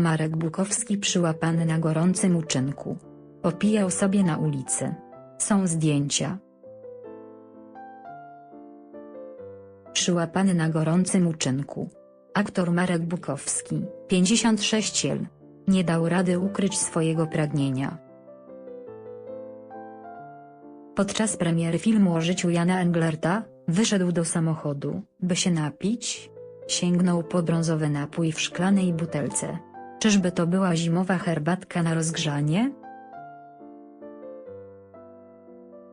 Marek Bukowski przyłapany na gorącym uczynku. Popijał sobie na ulicy. Są zdjęcia. Przyłapany na gorącym uczynku. Aktor Marek Bukowski, 56 l. Nie dał rady ukryć swojego pragnienia. Podczas premiery filmu o życiu Jana Englerta, wyszedł do samochodu, by się napić. Sięgnął po brązowy napój w szklanej butelce. Czyżby to była zimowa herbatka na rozgrzanie?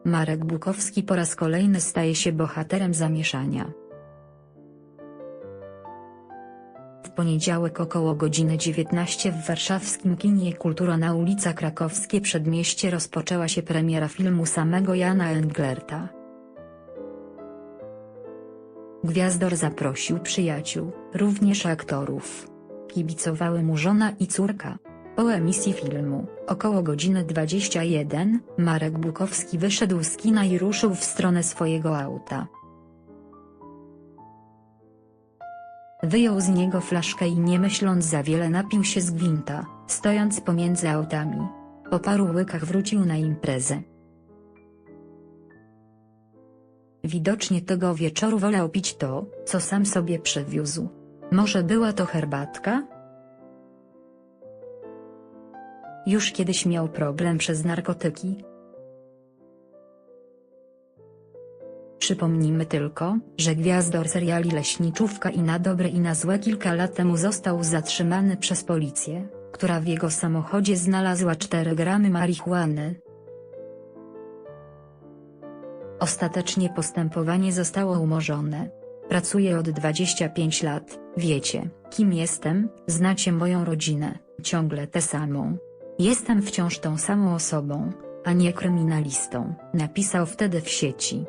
Marek Bukowski po raz kolejny staje się bohaterem zamieszania. W poniedziałek około godziny 19 w warszawskim kinie Kultura na ulica Krakowskie Przedmieście rozpoczęła się premiera filmu samego Jana Englerta. Gwiazdor zaprosił przyjaciół, również aktorów. Kibicowały mu żona i córka. Po emisji filmu, około godziny 21, Marek Bukowski wyszedł z kina i ruszył w stronę swojego auta. Wyjął z niego flaszkę i nie myśląc za wiele napił się z gwinta, stojąc pomiędzy autami. Po paru łykach wrócił na imprezę. Widocznie tego wieczoru wolał pić to, co sam sobie przywiózł. Może była to herbatka? Już kiedyś miał problem przez narkotyki. Przypomnijmy tylko, że gwiazdor seriali Leśniczówka i na dobre i na złe kilka lat temu został zatrzymany przez policję, która w jego samochodzie znalazła 4 gramy marihuany. Ostatecznie postępowanie zostało umorzone. Pracuję od 25 lat, wiecie, kim jestem, znacie moją rodzinę, ciągle tę samą. Jestem wciąż tą samą osobą, a nie kryminalistą, napisał wtedy w sieci.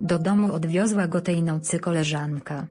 Do domu odwiozła go tej nocy koleżanka.